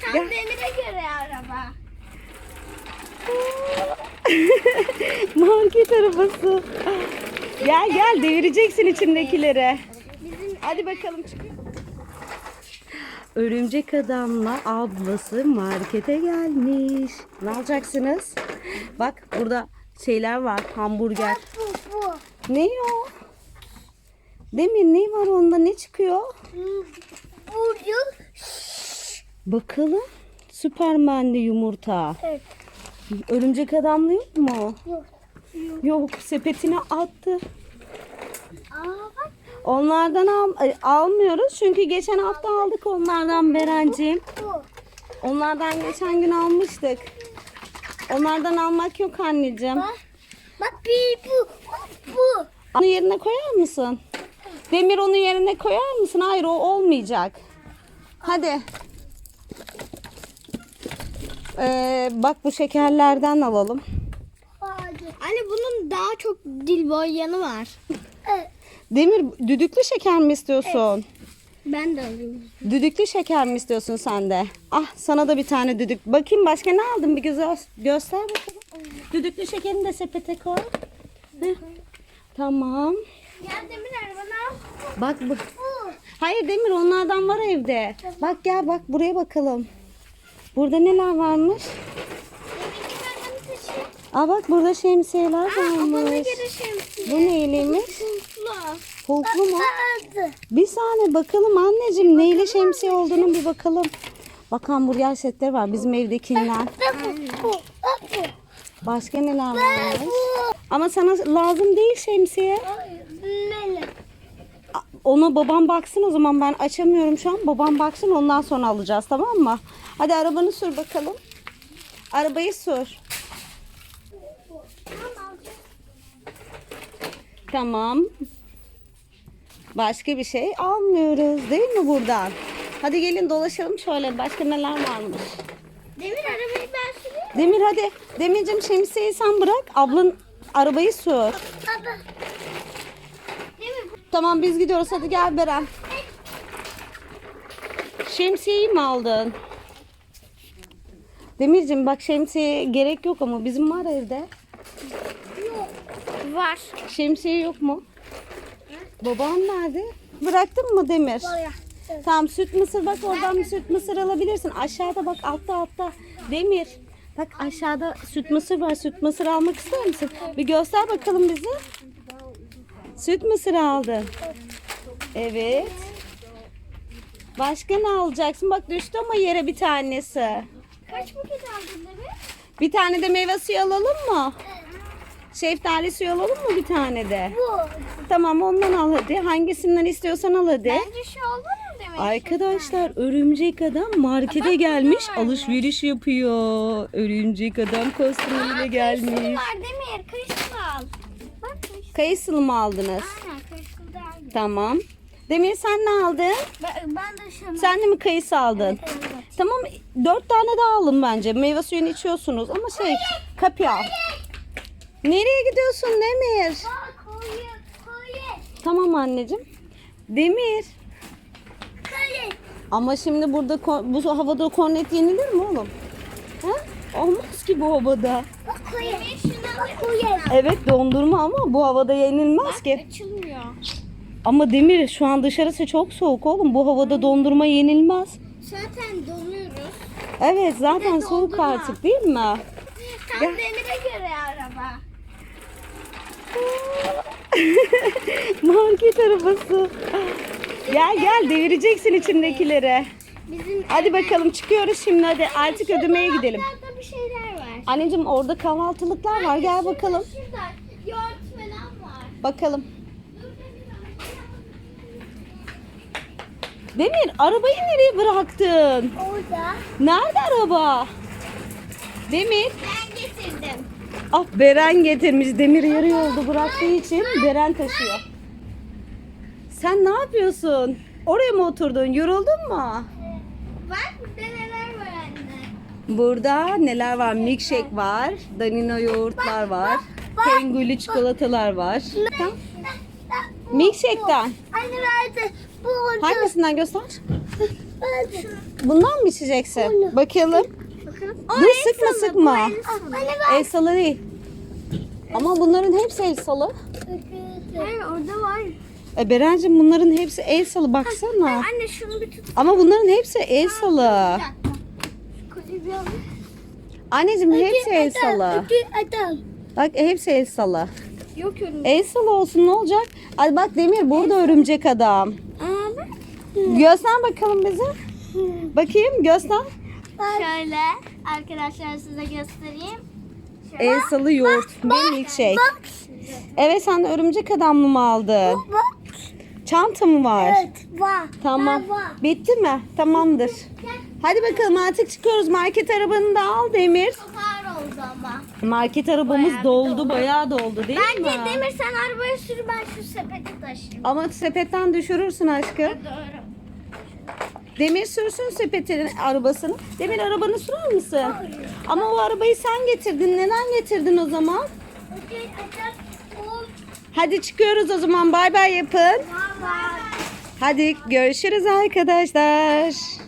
Tam demire göre araba. Market arabası. Gel gel devireceksin içindekileri. Bizim Hadi bakalım çıkıyor. Örümcek adamla ablası markete gelmiş. Ne alacaksınız? Bak burada şeyler var. Hamburger. bu bu. Ne o? Demir ne var onda? Ne çıkıyor? Burcu. Bakalım. Süpermenli yumurta. Evet. Örümcek adamlı yok mu? Yok. Yok sepetine attı. Aa bak. Onlardan al, almıyoruz çünkü geçen hafta aldık onlardan Berenciğim. Bu. Onlardan geçen gün almıştık. Onlardan almak yok anneciğim. Bak. Bak bir bu. Bu. Onu yerine koyar mısın? Demir onu yerine koyar mısın? Hayır o olmayacak. Hadi. Ee, bak bu şekerlerden alalım. Anne bunun daha çok dil boy yanı var. Demir düdüklü şeker mi istiyorsun? Ben de alayım. Düdüklü şeker mi istiyorsun sen de? Ah sana da bir tane düdük. Bakayım başka ne aldın bir güzel göster bakalım. Düdüklü şekerini de sepete koy. Heh. Tamam. Gel Demir arabana. Bak bu. Hayır Demir onlardan var evde. Bak gel bak buraya bakalım. Burada neler varmış? Aa bak burada şemsiyeler varmış. şemsiye. Bu neyliymiş? Kumpla. Pulklu mu? Bir saniye bakalım anneciğim neyle şemsiye olduğunu bir bakalım. Bak hamburger setleri var bizim. Bu. Başka neler varmış? Ama sana lazım değil şemsiye. Ona babam baksın o zaman ben açamıyorum şu an. Babam baksın ondan sonra alacağız tamam mı? Hadi arabanı sür bakalım. Arabayı sür. Tamam. Başka bir şey almıyoruz değil mi buradan? Hadi gelin dolaşalım şöyle. Başka neler varmış? Demir arabayı ben süreyim. Demir hadi. Demircim şemsiyeyi sen bırak. Ablan arabayı sür. Baba. Tamam biz gidiyoruz. Hadi gel Beren. Şemsiyeyi mi aldın? Demircim bak şemsiye gerek yok ama bizim var evde. var. Şemsiye yok mu? Babam nerede? Bıraktın mı Demir? Oraya. Tamam süt mısır bak oradan bir süt mısır alabilirsin. Aşağıda bak altta altta. Demir. Bak aşağıda süt mısır var. Süt mısır almak ister misin? Bir göster bakalım bize. Süt mısır aldın. Evet. Başka ne alacaksın? Bak düştü ama yere bir tanesi. Kaç paket aldın Demir? Bir tane de meyve suyu alalım mı? Şeftali suyu alalım mı bir tane de? Bu. Tamam ondan al hadi. Hangisinden istiyorsan al hadi. Bence şu oldu mu Demir? Arkadaşlar örümcek adam markete gelmiş alışveriş yapıyor. Örümcek adam kostümüyle gelmiş. Kayısılı var Demir. Kayısılı mı aldınız? Aynen kayısılı daha iyi. Tamam. Demir sen ne aldın? Ben, ben de şunu. Sen de mi kayısı aldın? Evet, evet. Tamam dört tane daha alın bence. Meyve suyunu içiyorsunuz ama şey kapya. Nereye gidiyorsun Demir? Bak koyu. Koyu. Tamam anneciğim. Demir. Koyu. Ama şimdi burada bu havada kornet yenilir mi oğlum? Ha? Olmaz ki bu havada. Bak koyu. Evet dondurma ama bu havada yenilmez ki. Açılmıyor. Ama Demir şu an dışarısı çok soğuk oğlum. Bu havada dondurma yenilmez. Zaten donuyoruz. Evet zaten soğuk dondurma. artık değil mi? Tam Gel. Demir'e göre araba. Market arabası. Gel gel devireceksin içindekileri. Bizim Hadi bakalım çıkıyoruz şimdi hadi artık ödemeye gidelim. Dolaplarda bir şeyler var. Anneciğim orada kahvaltılıklar var gel bakalım. Şurada yoğurt falan var. Bakalım. Demir arabayı nereye bıraktın? Orada. Nerede araba? Demir. Ben getirdim. Ah Beren getirmiş. Demir yarı yolda bıraktığı için Beren taşıyor. Sen ne yapıyorsun? Oraya mı oturdun? Yoruldun mu? Bak burada var anne. Burada neler var? Milkshake var. Danino yoğurtlar var. Penguli çikolatalar var. Tamam. Milkshake'den. Anne verdi. Bu. Hangisinden göster? Bundan mı içeceksin? Bakalım. Dur sıkma sıkma. El salı değil. Ama bunların hepsi el salı. Hayır orada var. E Berencim bunların hepsi el salı baksana. Anne şunu bir tut. Ama bunların hepsi el salı. Anneciğim hepsi el salı. Adam. Bak hepsi el salı. Yok örümcek. El salı olsun ne olacak? Ay bak Demir burada örümcek adam. Göster bakalım bize. Bakayım göster. Şöyle arkadaşlar size göstereyim. Şöyle. El salı yoğurt ve milkshake. Bak. Evet sen de örümcek adamlı mı aldın? Bak. Çanta mı var? Evet var. Tamam. Var. Bitti mi? Tamamdır. Hadi bakalım artık çıkıyoruz. Market arabanı da al Demir. Var oldu ama. Market arabamız Bayağı doldu, bayağı doldu değil Bence mi? Demir sen arabaya sür ben şu sepeti taşıyayım. Ama sepetten düşürürsün aşkım. Doğru. Demir sürsün sepetin arabasını. Demir arabanı sürer misin? Ama o arabayı sen getirdin. Neden getirdin o zaman? Hadi çıkıyoruz o zaman. Bay bay yapın. var. Hadi görüşürüz arkadaşlar.